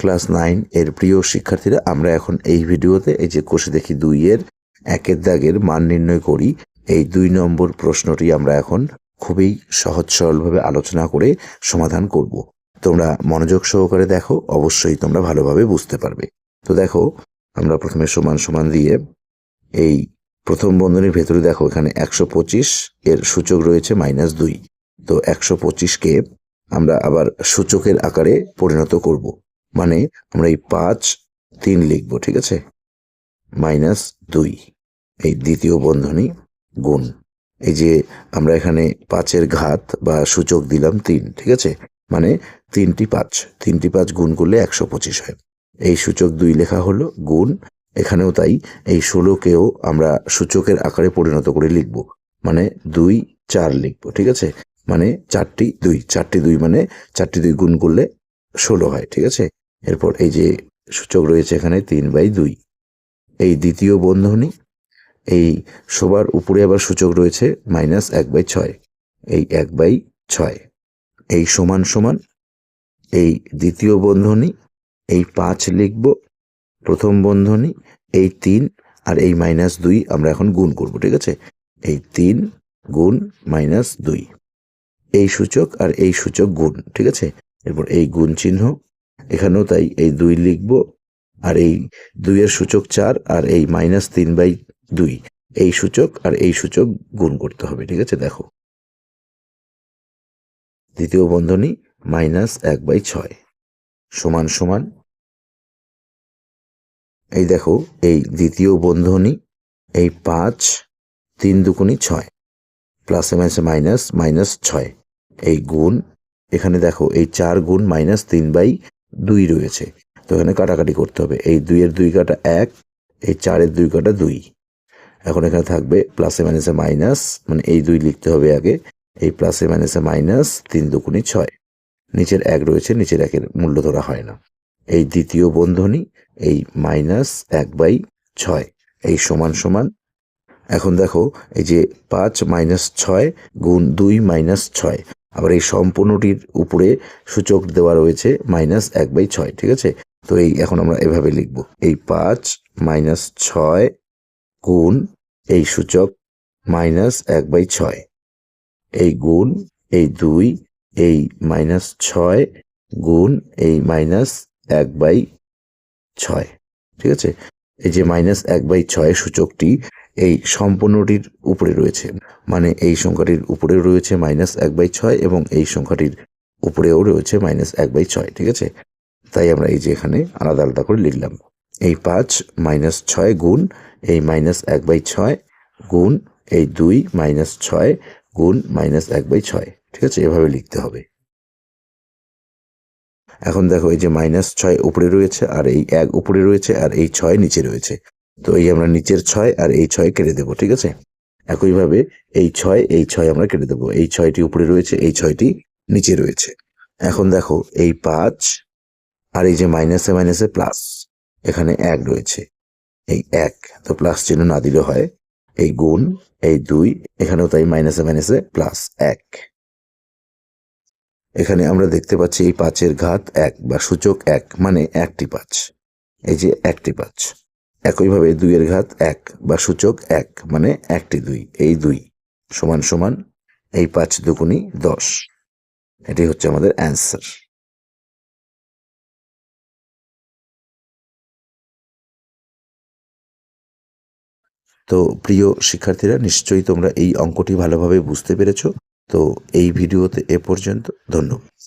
Class nine এর প্রিয় শিক্ষার্থীরা, আমরা এখন এই ভিডিওতে এই যে কোষে দেখি দুইয়ের একের দাগের মান নির্ণয় করি। এই দুই নম্বর প্রশ্নটি আমরা এখন খুবই সহজ সরলভাবে আলোচনা করে সমাধান করব। তোমরা মনোযোগ সহকারে দেখো, অবশ্যই তোমরা ভালোভাবে বুঝতে পারবে। তো দেখো, আমরা প্রথমে সমান সমান দিয়ে এই প্রথম বন্ধনীর ভেতরে দেখো, এখানে একশো পঁচিশ এর সূচক রয়েছে মাইনাস দুই। তো একশো পঁচিশকে আমরা আবার সূচকের আকারে পরিণত করব। মানে আমরা এই পাঁচ, তিন লিখব, ঠিক আছে? মাইনাস দুই, এই দ্বিতীয় বন্ধনী গুণ। এই যে আমরা এখানে পাঁচের ঘাত বা সূচক দিলাম তিন, ঠিক আছে? মানে তিনটি পাঁচ তিনটি পাঁচ গুণ করলে একশো পঁচিশ হয়। এই সূচক দুই লেখা হলো গুণ, এখানেও তাই, এই ষোলোকেও আমরা সূচকের আকারে পরিণত করে লিখব। মানে দুই, চার লিখব, ঠিক আছে? মানে চারটি দুই চারটি দুই মানে চারটি দুই গুণ করলে ষোলো হয়, ঠিক আছে? এরপর এই যে সূচক রয়েছে এখানে তিন বাই দুই। এই দ্বিতীয় বন্ধনী, এই সবার উপরে আবার সূচক রয়েছে মাইনাস এক বাই ছয়, এই এক বাই ছয়। এই সমান সমান এই দ্বিতীয় বন্ধনী, এই পাঁচ লিখব, প্রথম বন্ধনী, এই তিন আর এই মাইনাস দুই আমরা এখন গুণ করব, ঠিক আছে? এই তিন গুণ মাইনাস দুই। এই সূচক আর এই সূচক গুণ, ঠিক আছে? এরপর এই গুণ চিহ্ন এখানেও তাই এই দুই লিখব আর এই দুইয়ের সূচক চার আর এই মাইনাস তিন বাই দুই। এই সূচক আর এই সূচক গুণ করতে হবে, ঠিক আছে? দেখো। দ্বিতীয় বন্ধনী মাইনাস এক বাই ছয় সমান সমান। এই দেখো, এই দ্বিতীয় বন্ধনী, এই পাঁচ তিন দুকুনি ছয় প্লাসে মাইনাসে মাইনাস মাইনাস ছয়। এই গুণ, এখানে দেখো, এই চার গুণ মাইনাস তিন বাই দুই রয়েছে। তো এখানে কাটাকাটি করতে হবে। এই দুইয়ের দুই কাটা এক, এই চারের দুই কাটা দুই। এখন এখানে থাকবে প্লাসে মাইনাসে মাইনাস মানে এই দুই লিখতে হবে আগে। এই প্লাসে মাইনাসে মাইনাস তিন দুকুনি ছয়। নিচের এক রয়েছে, নিচের একের মূল্য ধরা হয় না। এই দ্বিতীয় বন্ধনী, এই মাইনাস এক বাই ছয়, এই সমান সমান। এখন দেখো, এই যে পাঁচ মাইনাস ছয় গুণ দুই মাইনাস ছয়। আবার এই সম্পূর্ণটির উপরে সূচক দেওয়া রয়েছে মাইনাস এক বাই ছয়, ঠিক আছে? তো এই এখন আমরা এভাবে লিখব। এই পাঁচ মাইনাস ছয় গুণ এই সূচক মাইনাস এক বাই ছয়। এই গুণ এই দুই, এই মাইনাস ছয় গুণ এই মাইনাস এক বাই ছয়, ঠিক আছে? এই যে মাইনাস এক বাই ছয় সূচকটি এই সম্পূর্ণটির উপরে রয়েছে। মানে এই সংখ্যাটির উপরে রয়েছে মাইনাস এক বাই ছয় এবং এই সংখ্যাটির উপরেও রয়েছে মাইনাস এক বাই ছয়, ঠিক আছে? তাই আমরা এই যে এখানে আলাদা আলাদা করে লিখলাম। এই পাঁচ মাইনাস ছয় গুণ এই মাইনাস এক বাই ছয় গুণ এই দুই মাইনাস ছয় গুণ মাইনাস এক বাই ছয়, ঠিক আছে? এভাবে লিখতে হবে। এখন দেখো এই যে মাইনাস ছয় উপরে রয়েছে আর এই এক উপরে রয়েছে আর এই ছয় নিচে রয়েছে। তো এই আমরা নিচের ছয় আর এই ছয় কেটে দেবো, ঠিক আছে? একইভাবে এই ছয় এই ছয় আমরা কেটে দেবো। এই ছয়টি উপরে রয়েছে, এই ছয়টি নিচে রয়েছে। এখন দেখো এই পাঁচ আর এই যে মাইনাসে মাইনাসে প্লাস এখানে এক রয়েছে। এই এক, তো প্লাস চিহ্ন না দিলে হয়। এই গুণ, এই দুই, এখানেও তাই মাইনাসে মাইনাসে প্লাস এক। এখানে আমরা দেখতে পাচ্ছি এই পাঁচের ঘাত এক বা সূচক এক মানে একটি পাঁচ। এই যে একটি পাঁচ। একইভাবে দুইয়ের ঘাত এক বা সূচক এক মানে একটি দুই, এই দুই সমান সমান এই পাঁচ দুগুণি দশ। এটি হচ্ছে আমাদের অ্যান্সার। তো প্রিয় শিক্ষার্থীরা, নিশ্চয়ই তোমরা এই অঙ্কটি ভালোভাবে বুঝতে পেরেছ। তো এই ভিডিওতে এ পর্যন্ত ধন্যবাদ।